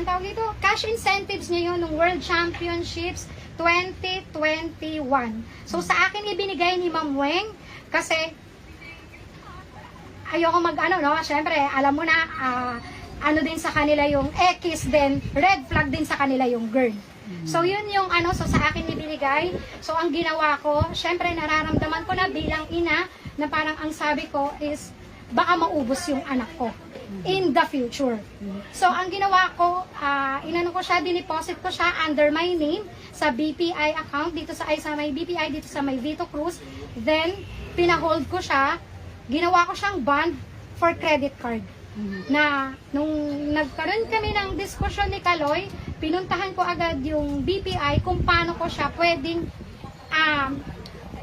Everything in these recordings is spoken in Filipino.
ang tawag dito, cash incentives niya yun ng World Championships 2021. So sa akin ibinigay ni Ma'am Weng kasi ayoko mag ano no, syempre alam mo na ah, ano din sa kanila yung X din, red flag din sa kanila yung girl. So yun yung ano, so sa akin ibinigay. So ang ginawa ko, syempre nararamdaman ko na bilang ina na parang ang sabi ko is baka maubos yung anak ko in the future. So ang ginawa ko, ah, inano ko siya, dineposit ko siya under my name sa BPI account dito sa ay sa may BPI dito sa may Vito Cruz. Then pinahold ko siya, ginawa ko siyang bond for credit card na nung nagkaroon kami ng diskusyon ni Kaloy, pinuntahan ko agad yung BPI kung paano ko siya pwedeng um,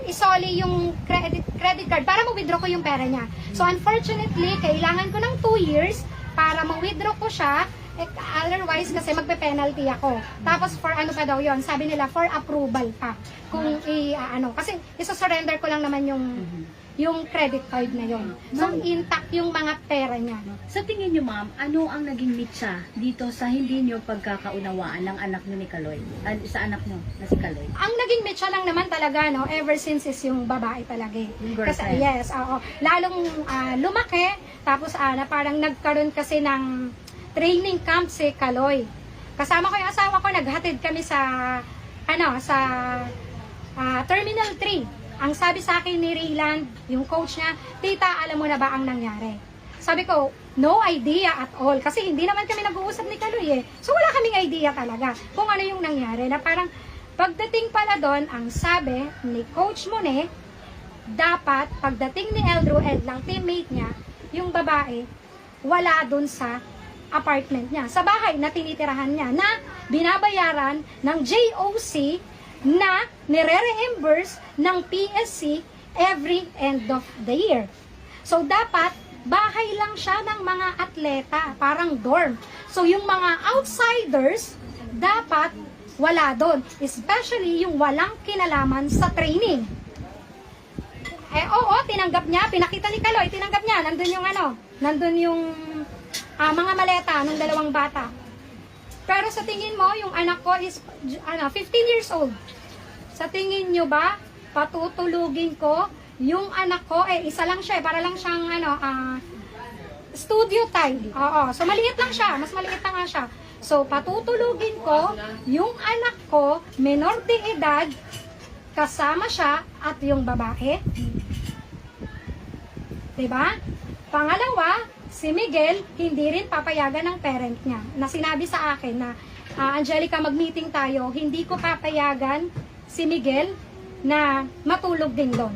isoli yung credit credit card para ma-withdraw ko yung pera niya. So unfortunately, kailangan ko ng 2 years para ma-withdraw ko siya. Eh, otherwise, kasi magpe-penalty ako. Tapos for ano pa daw yon Sabi nila, for approval pa. Kung i, ah, ano, kasi isa-surrender ko lang naman yung yung credit card na yon. So intact yung mga pera niya. Sa tingin niyo, ma'am, ano ang naging mitsa dito sa hindi niyo pagkakaunawaan ng anak niyo ni Kaloy? Ah, sa anak niyo na si Kaloy? ang naging mecha lang naman talaga, no, ever since is yung babae talaga. eh. Yung Kasi, yes, oo. Lalong ah, lumaki, tapos ah, na parang nagkaroon kasi ng training camp si Kaloy. Kasama ko yung asawa ko, naghatid kami sa, ano, sa ah, Terminal 3. Ang sabi sa akin ni Rayland, yung coach niya, Tita, alam mo na ba ang nangyari? Sabi ko, no idea at all. Kasi hindi naman kami nag-uusap ni Kaloy eh. So wala kaming idea talaga kung ano yung nangyari. Na parang pagdating pala doon, ang sabi ni Coach Mone, dapat pagdating ni Eldro Ed lang, teammate niya, yung babae, wala doon sa apartment niya. Sa bahay na tinitirahan niya na binabayaran ng JOC na nire-reimburse ng PSC every end of the year. So, dapat bahay lang siya ng mga atleta, parang dorm. So, yung mga outsiders, dapat wala doon. Especially yung walang kinalaman sa training. Eh, oo, tinanggap niya. Pinakita ni Kaloy, tinanggap niya. Nandun yung ano, nandun yung ah, mga maleta ng dalawang bata. Pero sa tingin mo, yung anak ko is ano, 15 years old. Sa tingin nyo ba, patutulugin ko yung anak ko, eh, isa lang siya, eh, para lang siyang ano, ah, studio time. Oo, so maliit lang siya, mas maliit na nga siya. So, patutulugin ko yung anak ko, menor de edad, kasama siya at yung babae. ba? Pangalawa, si Miguel hindi rin papayagan ng parent niya. Na sinabi sa akin na "Ah, Angelica, mag-meeting tayo, hindi ko papayagan si Miguel na matulog din doon.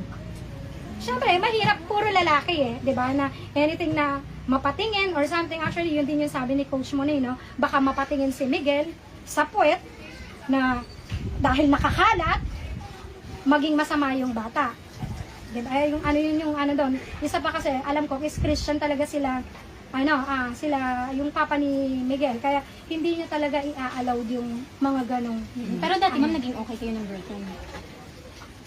Siyempre, mahirap puro lalaki eh, 'di ba? Na anything na mapatingin or something actually yun din yung sabi ni coach mo no? Baka mapatingin si Miguel sa puwet na dahil nakakalat maging masama yung bata. Diba? Eh, yung ano yun yung ano doon. Isa pa kasi, alam ko, is Christian talaga sila, ano, ah, sila, yung papa ni Miguel. Kaya, hindi niya talaga i-allowed yung mga ganong. Pero dati ma'am, naging okay kayo ng girlfriend.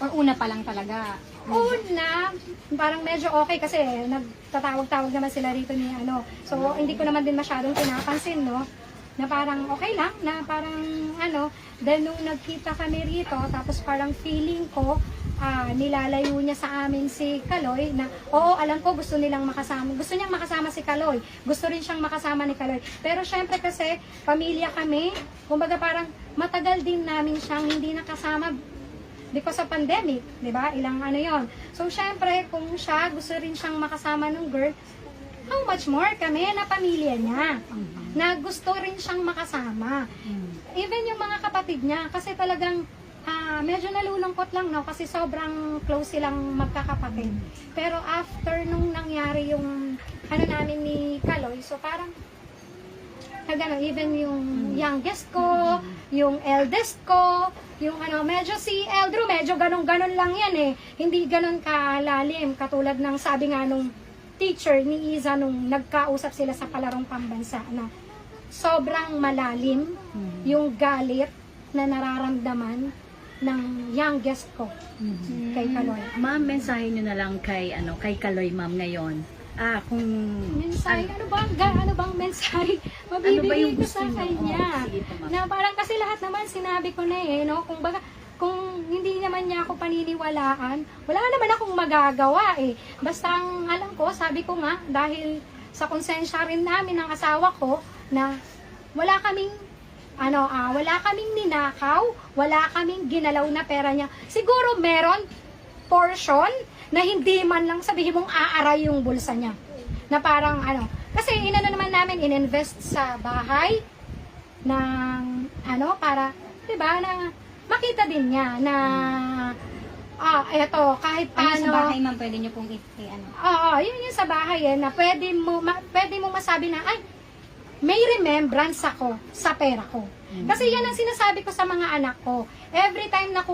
Or una pa lang talaga. Una, parang medyo okay kasi nagtatawag-tawag naman sila rito ni ano. So, hindi ko naman din masyadong pinapansin, no? Na parang okay lang, na parang ano. Then, nung nagkita kami rito, tapos parang feeling ko, ah, nilalayo niya sa amin si Kaloy na, oo, alam ko gusto nilang makasama. Gusto niyang makasama si Kaloy. Gusto rin siyang makasama ni Kaloy. Pero syempre kasi, pamilya kami, kumbaga parang matagal din namin siyang hindi nakasama because of pandemic, 'di ba? Ilang ano 'yon. So syempre, kung siya gusto rin siyang makasama ng girl, how much more kami na pamilya niya na gusto rin siyang makasama. Even yung mga kapatid niya kasi talagang ah, medyo nalulungkot lang no kasi sobrang close silang magkakapatid. Pero after nung nangyari yung ano namin ni Kaloy, so parang na gano'n, even yung youngest ko, yung eldest ko, yung ano, medyo si Eldro, medyo ganon-ganon lang yan eh. Hindi ganon kalalim, katulad ng sabi nga nung teacher ni Iza nung nagkausap sila sa palarong pambansa na sobrang malalim yung galit na nararamdaman ng youngest ko kay Kaloy. Ma'am, mensahe niyo na lang kay ano kay Kaloy ma'am ngayon. Ah, kung Mensahe, ano bang, ga, ano bang mensahe? Ano Mabibigay ko gusto sa kanya. Oh, sige na parang kasi lahat naman sinabi ko na eh, no? Kung baga, kung hindi naman niya ako paniniwalaan, wala naman akong magagawa eh. Basta ang alam ko, sabi ko nga, dahil sa konsensya rin namin ng asawa ko, na wala kaming ano, ah, wala kaming ninakaw, wala kaming ginalaw na pera niya. Siguro meron portion na hindi man lang sabihin mong aaray yung bulsa niya. Na parang ano, kasi inano naman namin ininvest sa bahay ng ano para 'di ba na makita din niya na ah eto kahit Ano paano sa bahay, ma'am, pwede niyo pong i- i- ano? Oo, yun yung sa bahay eh, na pwede mo, ma, pwede mo masabi na, ay, may remembrance ako sa pera ko. Kasi yan ang sinasabi ko sa mga anak ko. Every time na